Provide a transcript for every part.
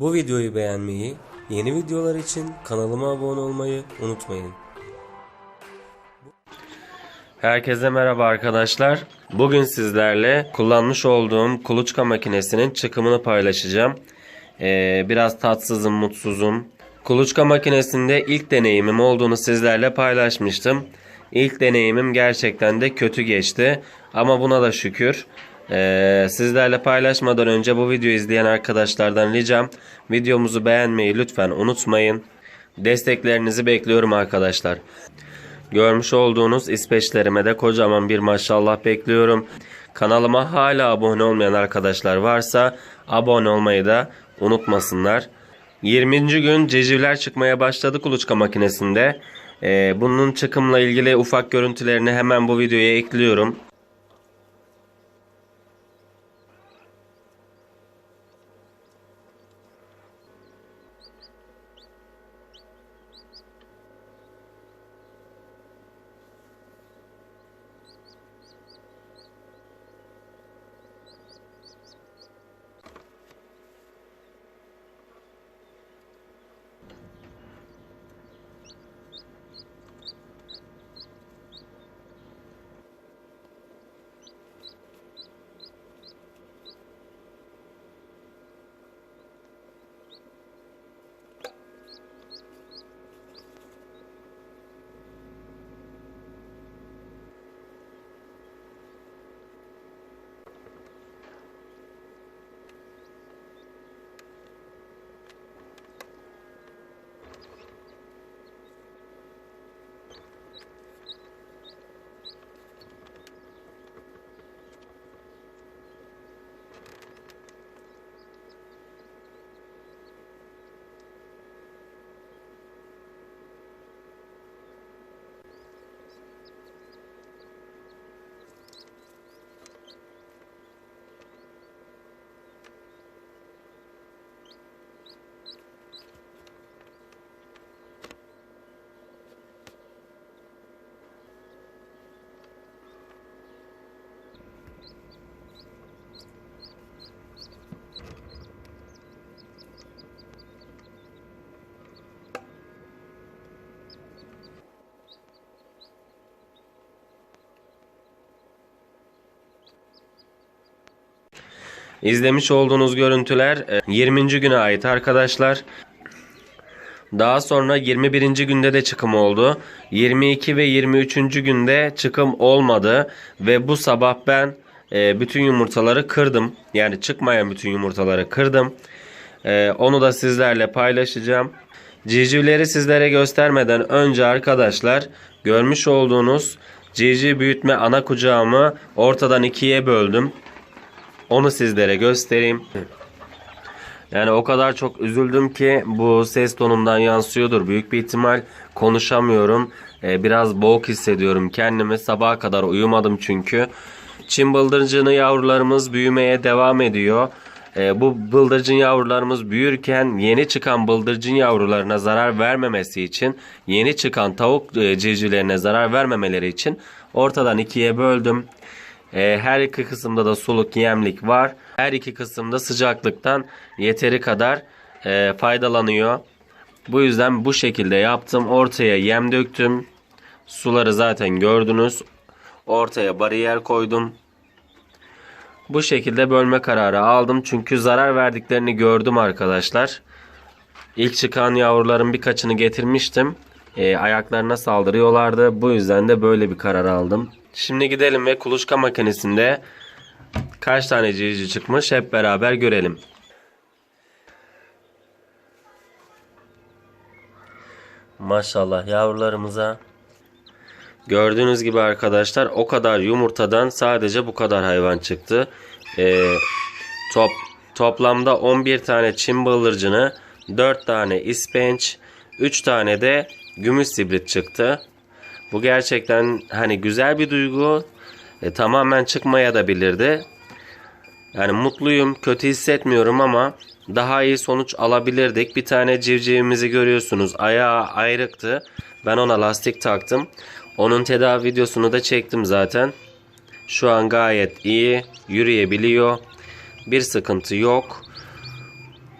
Bu videoyu beğenmeyi, yeni videolar için kanalıma abone olmayı unutmayın. Herkese merhaba arkadaşlar. Bugün sizlerle kullanmış olduğum kuluçka makinesinin çıkımını paylaşacağım. Ee, biraz tatsızım, mutsuzum. Kuluçka makinesinde ilk deneyimim olduğunu sizlerle paylaşmıştım. İlk deneyimim gerçekten de kötü geçti. Ama buna da şükür. Ee, sizlerle paylaşmadan önce bu videoyu izleyen arkadaşlardan ricam videomuzu beğenmeyi lütfen unutmayın. Desteklerinizi bekliyorum arkadaşlar. Görmüş olduğunuz ispeçlerime de kocaman bir maşallah bekliyorum. Kanalıma hala abone olmayan arkadaşlar varsa abone olmayı da unutmasınlar. 20. gün civcivler çıkmaya başladı kuluçka makinesinde. Ee, bunun çıkımla ilgili ufak görüntülerini hemen bu videoya ekliyorum. İzlemiş olduğunuz görüntüler e, 20. güne ait arkadaşlar. Daha sonra 21. günde de çıkım oldu. 22 ve 23. günde çıkım olmadı ve bu sabah ben e, bütün yumurtaları kırdım. Yani çıkmayan bütün yumurtaları kırdım. E, onu da sizlerle paylaşacağım. Civcivleri sizlere göstermeden önce arkadaşlar görmüş olduğunuz civciv büyütme ana kucağımı ortadan ikiye böldüm. Onu sizlere göstereyim. Yani o kadar çok üzüldüm ki bu ses tonumdan yansıyordur. Büyük bir ihtimal konuşamıyorum. Ee, biraz boğuk hissediyorum kendimi. Sabaha kadar uyumadım çünkü. Çin bıldırcını yavrularımız büyümeye devam ediyor. Ee, bu bıldırcın yavrularımız büyürken yeni çıkan bıldırcın yavrularına zarar vermemesi için yeni çıkan tavuk e, civcivlerine zarar vermemeleri için ortadan ikiye böldüm. Ee, her iki kısımda da suluk yemlik var. Her iki kısımda sıcaklıktan yeteri kadar e, faydalanıyor. Bu yüzden bu şekilde yaptım. Ortaya yem döktüm. Suları zaten gördünüz. Ortaya bariyer koydum. Bu şekilde bölme kararı aldım. Çünkü zarar verdiklerini gördüm arkadaşlar. İlk çıkan yavruların birkaçını getirmiştim. E, ayaklarına saldırıyorlardı. Bu yüzden de böyle bir karar aldım. Şimdi gidelim ve kuluçka makinesinde kaç tane civciv çıkmış hep beraber görelim. Maşallah yavrularımıza. Gördüğünüz gibi arkadaşlar o kadar yumurtadan sadece bu kadar hayvan çıktı. Ee, top toplamda 11 tane çim bıldırcını, 4 tane ispenç, 3 tane de gümüş sibrit çıktı. Bu gerçekten hani güzel bir duygu. E, tamamen çıkmaya da bilirdi. Yani mutluyum, kötü hissetmiyorum ama daha iyi sonuç alabilirdik. Bir tane civcivimizi görüyorsunuz. Ayağı ayrıktı. Ben ona lastik taktım. Onun tedavi videosunu da çektim zaten. Şu an gayet iyi. Yürüyebiliyor. Bir sıkıntı yok.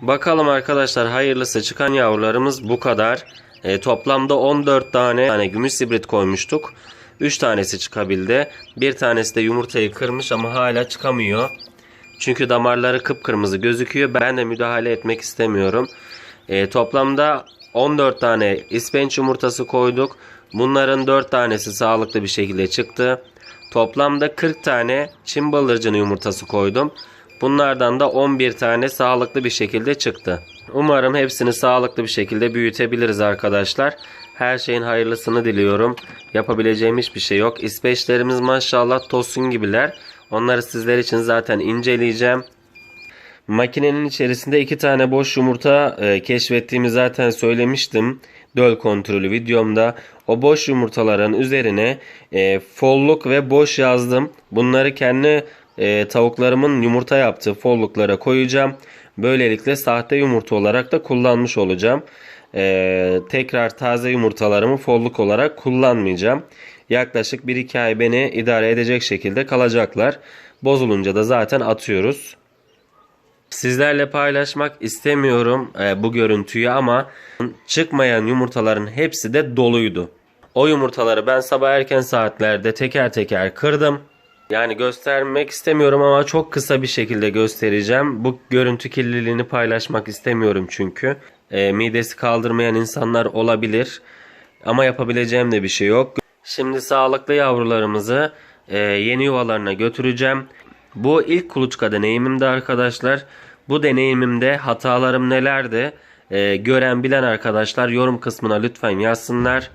Bakalım arkadaşlar hayırlısı çıkan yavrularımız bu kadar. E, toplamda 14 tane, tane gümüş sibrit koymuştuk. 3 tanesi çıkabildi. Bir tanesi de yumurtayı kırmış ama hala çıkamıyor. Çünkü damarları kıpkırmızı gözüküyor. Ben de müdahale etmek istemiyorum. E, toplamda 14 tane ispenç yumurtası koyduk. Bunların 4 tanesi sağlıklı bir şekilde çıktı. Toplamda 40 tane çim bıldırcını yumurtası koydum. Bunlardan da 11 tane sağlıklı bir şekilde çıktı. Umarım hepsini sağlıklı bir şekilde büyütebiliriz arkadaşlar. Her şeyin hayırlısını diliyorum. Yapabileceğim hiçbir şey yok. İsveçlerimiz maşallah tosun gibiler. Onları sizler için zaten inceleyeceğim. Makinenin içerisinde iki tane boş yumurta e, keşfettiğimi zaten söylemiştim. Döl kontrolü videomda. O boş yumurtaların üzerine e, folluk ve boş yazdım. Bunları kendi e, tavuklarımın yumurta yaptığı folluklara koyacağım. Böylelikle sahte yumurta olarak da kullanmış olacağım. E, tekrar taze yumurtalarımı folluk olarak kullanmayacağım. Yaklaşık 1-2 ay beni idare edecek şekilde kalacaklar. Bozulunca da zaten atıyoruz. Sizlerle paylaşmak istemiyorum e, bu görüntüyü ama çıkmayan yumurtaların hepsi de doluydu. O yumurtaları ben sabah erken saatlerde teker teker kırdım. Yani göstermek istemiyorum ama çok kısa bir şekilde göstereceğim. Bu görüntü kirliliğini paylaşmak istemiyorum çünkü. E, midesi kaldırmayan insanlar olabilir. Ama yapabileceğim de bir şey yok. Şimdi sağlıklı yavrularımızı e, yeni yuvalarına götüreceğim. Bu ilk kuluçka deneyimimdi arkadaşlar. Bu deneyimimde hatalarım nelerdi? E, gören bilen arkadaşlar yorum kısmına lütfen yazsınlar.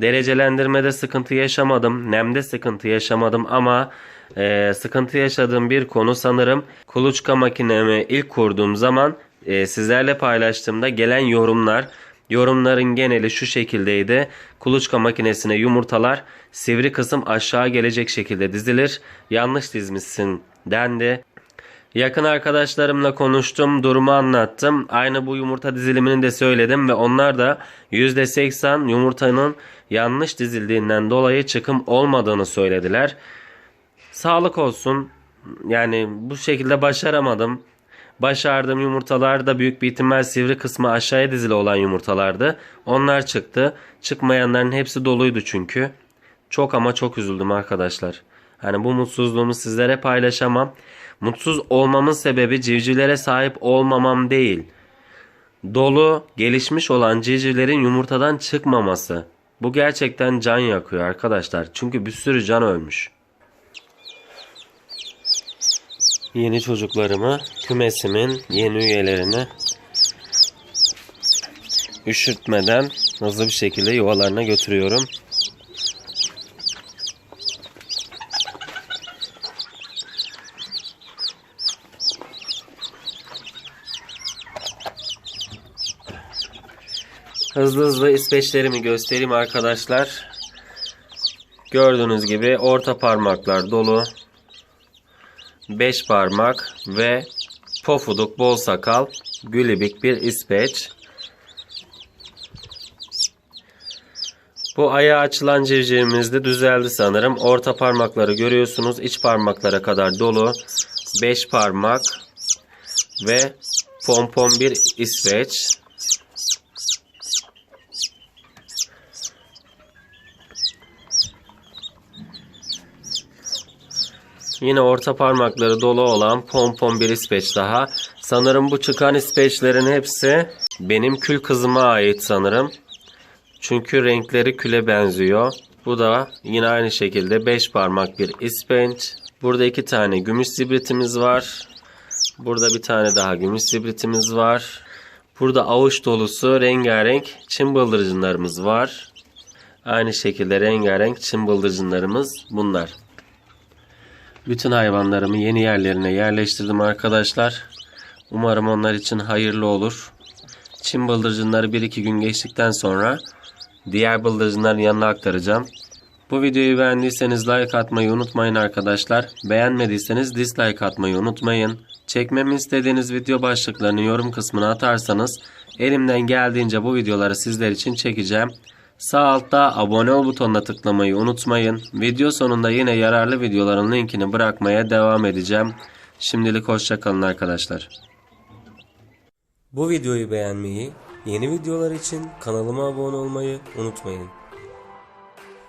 Derecelendirmede sıkıntı yaşamadım. Nemde sıkıntı yaşamadım ama e, sıkıntı yaşadığım bir konu sanırım kuluçka makinemi ilk kurduğum zaman e, sizlerle paylaştığımda gelen yorumlar. Yorumların geneli şu şekildeydi. Kuluçka makinesine yumurtalar sivri kısım aşağı gelecek şekilde dizilir. Yanlış dizmişsin dendi. Yakın arkadaşlarımla konuştum, durumu anlattım. Aynı bu yumurta dizilimini de söyledim ve onlar da %80 yumurtanın yanlış dizildiğinden dolayı çıkım olmadığını söylediler. Sağlık olsun. Yani bu şekilde başaramadım. Başardığım yumurtalar da büyük bir ihtimal sivri kısmı aşağıya dizili olan yumurtalardı. Onlar çıktı. Çıkmayanların hepsi doluydu çünkü. Çok ama çok üzüldüm arkadaşlar. Hani bu mutsuzluğumu sizlere paylaşamam. Mutsuz olmamın sebebi civcivlere sahip olmamam değil. Dolu, gelişmiş olan civcivlerin yumurtadan çıkmaması. Bu gerçekten can yakıyor arkadaşlar. Çünkü bir sürü can ölmüş. Yeni çocuklarımı, kümesimin yeni üyelerini üşütmeden hızlı bir şekilde yuvalarına götürüyorum. Hızlı hızlı İsveçlerimi göstereyim arkadaşlar. Gördüğünüz gibi orta parmaklar dolu. 5 parmak ve pofuduk bol sakal gülibik bir İsveç. Bu ayağı açılan civcivimiz de düzeldi sanırım. Orta parmakları görüyorsunuz. iç parmaklara kadar dolu. 5 parmak ve pompon bir İsveç. Yine orta parmakları dolu olan pompon bir ispeç daha. Sanırım bu çıkan ispeçlerin hepsi benim kül kızıma ait sanırım. Çünkü renkleri küle benziyor. Bu da yine aynı şekilde 5 parmak bir ispenç. Burada iki tane gümüş zibritimiz var. Burada bir tane daha gümüş zibritimiz var. Burada avuç dolusu rengarenk çim bıldırcınlarımız var. Aynı şekilde rengarenk çim bıldırcınlarımız bunlar. Bütün hayvanlarımı yeni yerlerine yerleştirdim arkadaşlar. Umarım onlar için hayırlı olur. Çin bıldırcınları 1-2 gün geçtikten sonra diğer bıldırcınların yanına aktaracağım. Bu videoyu beğendiyseniz like atmayı unutmayın arkadaşlar. Beğenmediyseniz dislike atmayı unutmayın. Çekmemi istediğiniz video başlıklarını yorum kısmına atarsanız elimden geldiğince bu videoları sizler için çekeceğim. Sağ altta abone ol butonuna tıklamayı unutmayın. Video sonunda yine yararlı videoların linkini bırakmaya devam edeceğim. Şimdilik hoşçakalın arkadaşlar. Bu videoyu beğenmeyi, yeni videolar için kanalıma abone olmayı unutmayın.